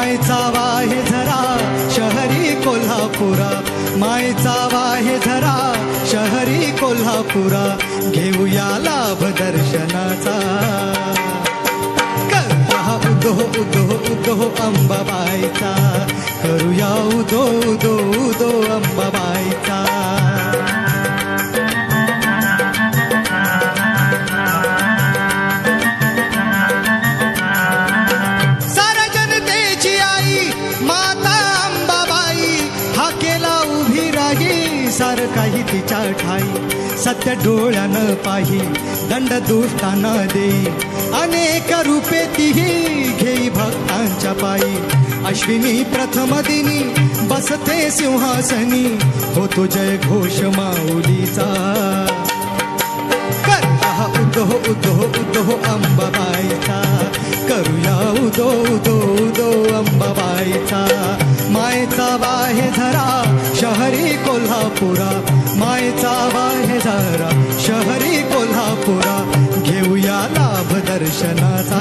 मायचा वाहे धरा शहरी कोल्हापुरा. मायचा वाहे धरा शहरी कोल्हापुरा. घेऊया लाभ दर्शनाचा. करूया उदो उदो उदो अंबाबाईचा. करूया उदो सार काही तिच्या ठाई. सत्य डोळ्यानं पाही दंड दुष्टांना देई. अनेक रूपे तीही घेई भक्तांच्या पायी. अश्विनी प्रथम दिनी बसते सिंहासनी. होतो जय घोष माऊलीचा. उदो उदो उदो अंबाबाईचा. करूया उदो उदो उदो अंबाबाईचा. मायचा बाहे धरा शहरी कोल्हापुरा मायचा वाहे शहरी कोल्हापुरा घेऊया लाभ दर्शनाचा